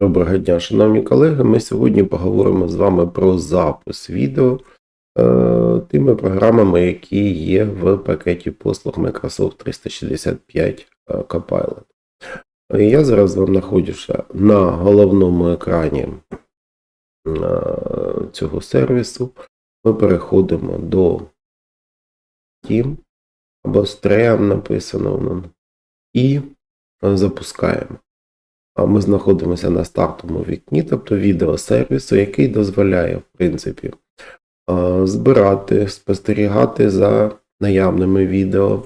Доброго дня, шановні колеги. Ми сьогодні поговоримо з вами про запис відео е, тими програмами, які є в пакеті послуг Microsoft 365 е, Copilot. Я зараз вам знаходжуся на головному екрані е, цього сервісу. Ми переходимо до Steam або Stream написано і запускаємо. Ми знаходимося на стартовому вікні, тобто відеосервісу, який дозволяє, в принципі, збирати, спостерігати за наявними відео,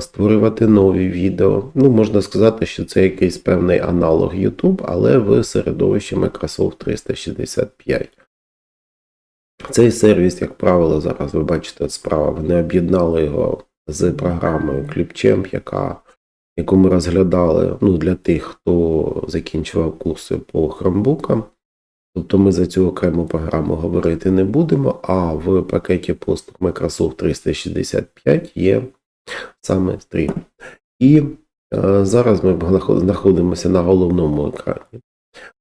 створювати нові відео. Ну, можна сказати, що це якийсь певний аналог YouTube, але в середовищі Microsoft 365. Цей сервіс, як правило, зараз ви бачите справа, вони об'єднали його з програмою Clipchamp, яка яку ми розглядали ну, для тих, хто закінчував курси по хромбукам. Тобто ми за цю окрему програму говорити не будемо, а в пакеті послуг Microsoft 365 є саме Stream. І е, зараз ми знаходимося на головному екрані.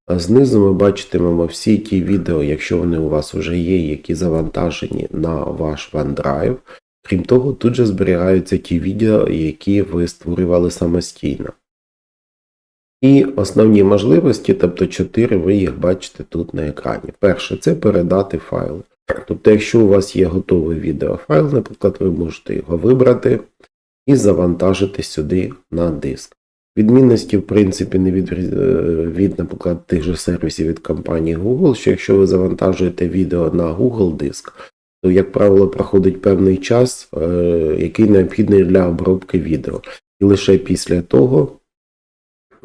Знизу ми бачитимемо всі ті відео, якщо вони у вас вже є, які завантажені на ваш OneDrive. Крім того, тут же зберігаються ті відео, які ви створювали самостійно. І основні можливості, тобто 4, ви їх бачите тут на екрані. Перше це передати файли. Тобто, якщо у вас є готовий відеофайл, наприклад, ви можете його вибрати і завантажити сюди на диск. Відмінності, в принципі, не від, е, від, наприклад, тих же сервісів від компанії Google, що якщо ви завантажуєте відео на Google диск, як правило, проходить певний час, е, який необхідний для обробки відео. І лише після того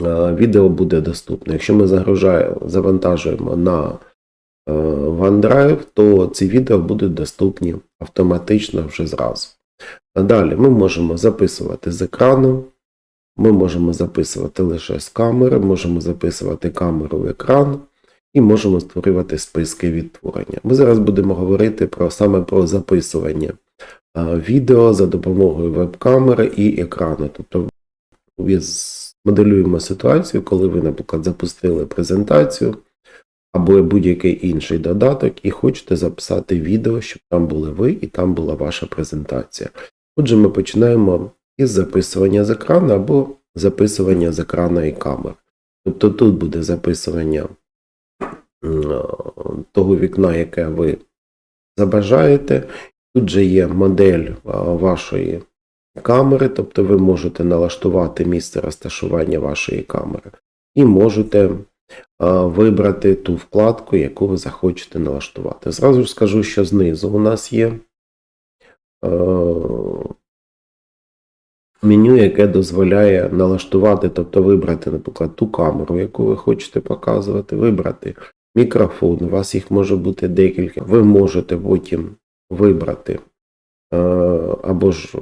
е, відео буде доступне. Якщо ми завантажуємо на е, OneDrive, то ці відео будуть доступні автоматично вже зразу. Далі ми можемо записувати з екрану, ми можемо записувати лише з камери, можемо записувати камеру в екран і можемо створювати списки відтворення. Ми зараз будемо говорити про саме про записування відео за допомогою веб-камери і екрану. Тобто моделюємо ситуацію, коли ви, наприклад, запустили презентацію або будь-який інший додаток, і хочете записати відео, щоб там були ви і там була ваша презентація. Отже, ми починаємо із записування з екрану або записування з екрану і камер. Тобто тут буде записування того вікна, яке ви забажаєте. Тут же є модель вашої камери, тобто ви можете налаштувати місце розташування вашої камери і можете вибрати ту вкладку, яку ви захочете налаштувати. Зразу ж скажу, що знизу у нас є е, меню, яке дозволяє налаштувати, тобто вибрати, наприклад, ту камеру, яку ви хочете показувати, вибрати мікрофон, у вас їх може бути декілька. Ви можете потім вибрати е, або ж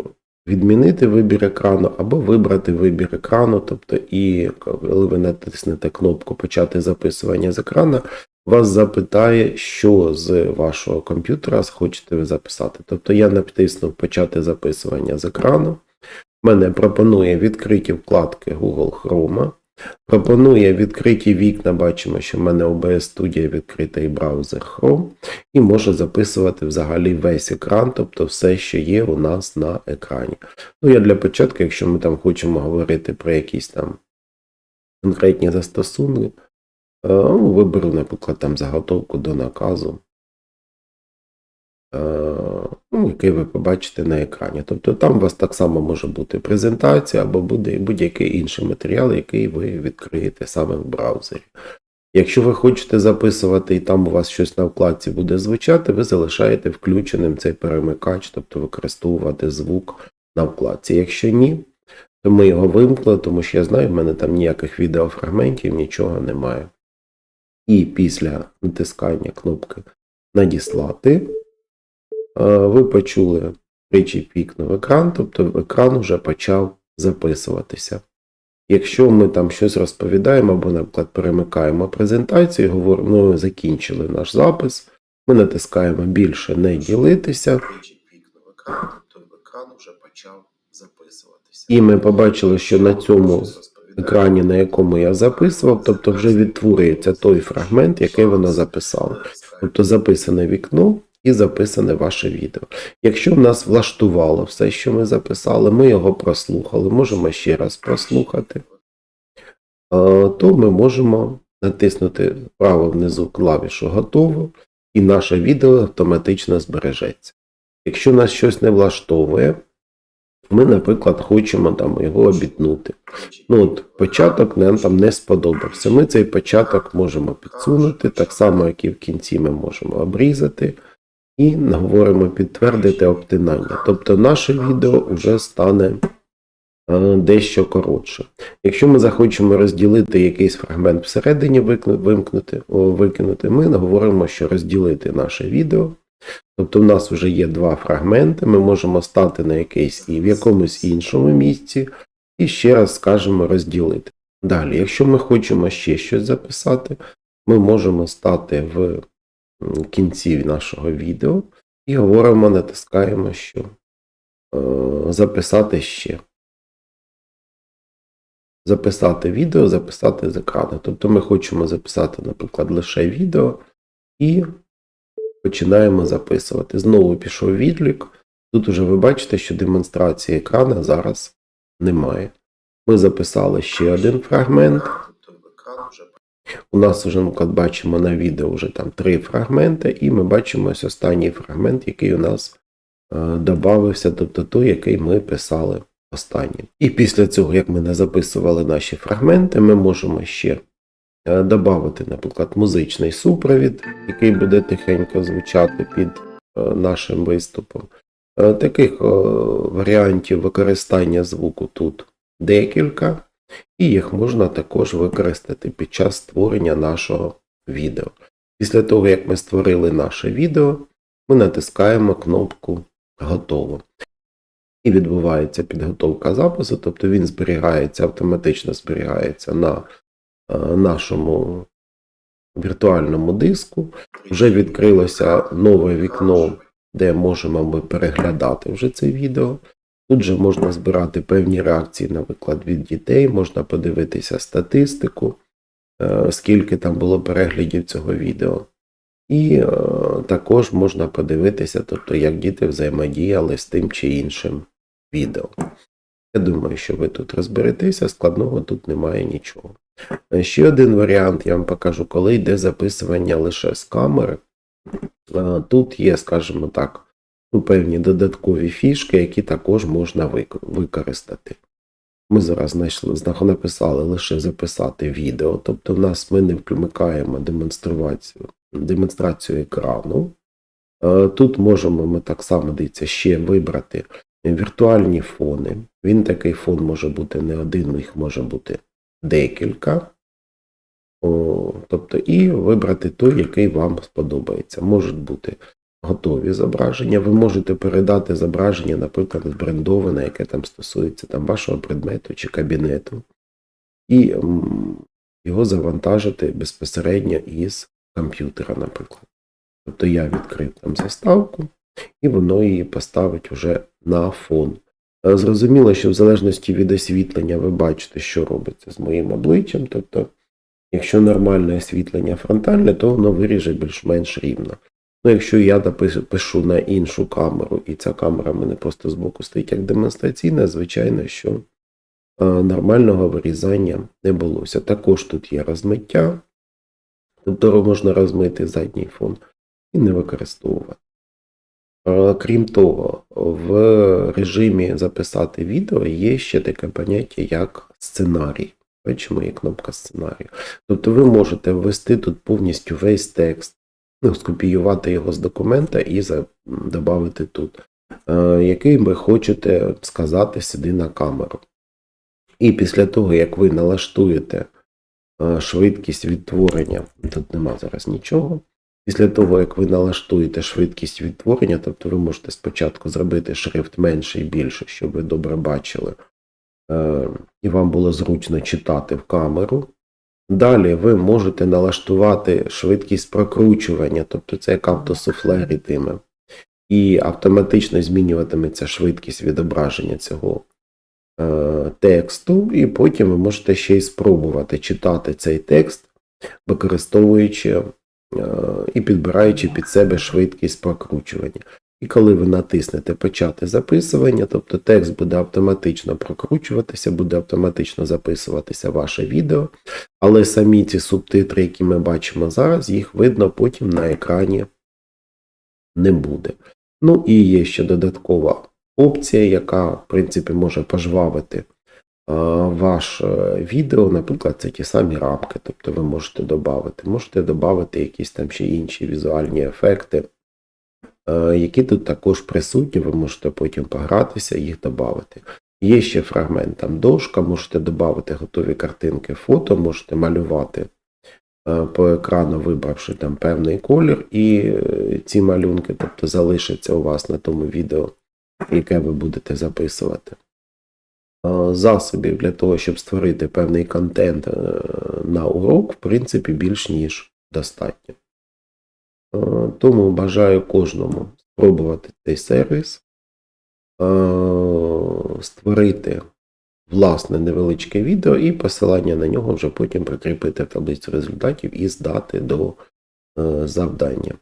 відмінити вибір екрану, або вибрати вибір екрану, тобто, і коли ви натиснете кнопку Почати записування з екрану, вас запитає, що з вашого комп'ютера хочете ви записати. Тобто я натиснув Почати записування з екрану. Мене пропонує відкриті вкладки Google Chrome. Пропонує відкриті вікна, бачимо, що в мене OBS Studio відкритий браузер Chrome, і може записувати взагалі весь екран, тобто все, що є у нас на екрані. Ну, я для початку, якщо ми там хочемо говорити про якісь там конкретні застосунки, е, ну, виберу, наприклад, там заготовку до наказу, ну, який ви побачите на екрані. Тобто там у вас так само може бути презентація або буде будь-який інший матеріал, який ви відкриєте саме в браузері. Якщо ви хочете записувати і там у вас щось на вкладці буде звучати, ви залишаєте включеним цей перемикач, тобто використовувати звук на вкладці. Якщо ні, то ми його вимкнули, тому що я знаю, в мене там ніяких відеофрагментів, нічого немає. І після натискання кнопки Надіслати е, ви почули тричі пікнув екран, тобто екран вже почав записуватися. Якщо ми там щось розповідаємо або, наприклад, перемикаємо презентацію, говоримо, ну, закінчили наш запис, ми натискаємо більше не ділитися. записуватися. І ми побачили, що на цьому екрані, на якому я записував, тобто вже відтворюється той фрагмент, який воно записало. Тобто записане вікно і записане ваше відео. Якщо в нас влаштувало все, що ми записали, ми його прослухали, можемо ще раз прослухати, то ми можемо натиснути вправо внизу клавішу Готово, і наше відео автоматично збережеться. Якщо нас щось не влаштовує, ми, наприклад, хочемо там його обітнути. Ну, от початок нам там не сподобався. Ми цей початок можемо підсунути, так само, як і в кінці ми можемо обрізати і говоримо підтвердити обтинання. Тобто наше відео вже стане е, дещо коротше. Якщо ми захочемо розділити якийсь фрагмент всередині, вимкнути, викинути, ми говоримо, що розділити наше відео. Тобто в нас вже є два фрагменти, ми можемо стати на якийсь і в якомусь іншому місці, і ще раз скажемо розділити. Далі, якщо ми хочемо ще щось записати, ми можемо стати в м, кінці нашого відео і говоримо, натискаємо, що е, записати ще. Записати відео, записати з екрану. Тобто ми хочемо записати, наприклад, лише відео і починаємо записувати. Знову пішов відлік. Тут уже ви бачите, що демонстрації екрану зараз немає. Ми записали ще один фрагмент. У нас вже, наприклад, бачимо на відео вже там три фрагменти, і ми бачимо ось останній фрагмент, який у нас е, додався, тобто той, який ми писали останнім. І після цього, як ми не записували наші фрагменти, ми можемо ще е, додати, наприклад, музичний супровід, який буде тихенько звучати під е, нашим виступом. Таких варіантів використання звуку тут декілька, і їх можна також використати під час створення нашого відео. Після того, як ми створили наше відео, ми натискаємо кнопку Готово. І відбувається підготовка запису, тобто він зберігається, автоматично зберігається на е, нашому віртуальному диску. Вже відкрилося нове вікно, де можемо ми переглядати вже це відео. Тут же можна збирати певні реакції, наприклад, від дітей, можна подивитися статистику, е, скільки там було переглядів цього відео. І е, також можна подивитися, тобто, як діти взаємодіяли з тим чи іншим відео. Я думаю, що ви тут розберетеся, складного тут немає нічого. Е, Ще один варіант я вам покажу, коли йде записування лише з камери. Тут є, скажімо так, ну, певні додаткові фішки, які також можна використати. Ми зараз знайшли, написали лише записати відео, тобто в нас ми не вмикаємо демонстрацію, демонстрацію екрану. Е, Тут можемо ми так само дивіться, ще вибрати віртуальні фони. Він такий фон може бути не один, їх може бути декілька. О, тобто, і вибрати той, який вам сподобається. Можуть бути готові зображення. Ви можете передати зображення, наприклад, збрендоване, яке там стосується там, вашого предмету чи кабінету, і його завантажити безпосередньо із комп'ютера, наприклад. Тобто я відкрив там заставку, і воно її поставить уже на фон. Е, Зрозуміло, що в залежності від освітлення ви бачите, що робиться з моїм обличчям. Тобто, якщо нормальне освітлення фронтальне, то воно виріже більш-менш рівно. Ну, якщо я пишу на іншу камеру, і ця камера в мене просто збоку стоїть як демонстраційна, звичайно, що е, нормального вирізання не булося. Також тут є розмиття, тобто можна розмити задній фон і не використовувати. Е, Крім того, в режимі записати відео є ще таке поняття, як сценарій. Бачимо, є кнопка сценарію. Тобто ви можете ввести тут повністю весь текст, ну, скопіювати його з документа і додати тут, е, який ви хочете сказати сюди на камеру. І після того, як ви налаштуєте е, швидкість відтворення, тут нема зараз нічого. Після того, як ви налаштуєте швидкість відтворення, тобто ви можете спочатку зробити шрифт менше і більше, щоб ви добре бачили, е, і вам було зручно читати в камеру. Далі ви можете налаштувати швидкість прокручування, тобто це як автосуфле йтиме, і автоматично змінюватиметься швидкість відображення цього е, тексту, і потім ви можете ще й спробувати читати цей текст, використовуючи е, і підбираючи під себе швидкість прокручування. І коли ви натиснете Почати записування, тобто текст буде автоматично прокручуватися, буде автоматично записуватися ваше відео, але самі ці субтитри, які ми бачимо зараз, їх видно потім на екрані не буде. Ну і є ще додаткова опція, яка, в принципі, може пожвавити ваше відео, наприклад, це ті самі рамки, тобто ви можете додати, можете додати якісь там ще інші візуальні ефекти, які тут також присутні, ви можете потім погратися, їх додати. Є ще фрагмент там дошка, можете додати готові картинки, фото, можете малювати е, по екрану, вибравши там певний колір, і е, ці малюнки, тобто залишаться у вас на тому відео, яке ви будете записувати. Е, Засобів для того, щоб створити певний контент е, на урок, в принципі, більш ніж достатньо. Е, Тому бажаю кожному спробувати цей сервіс, е, створити власне невеличке відео і посилання на нього вже потім прикріпити таблицю результатів і здати до е, завдання.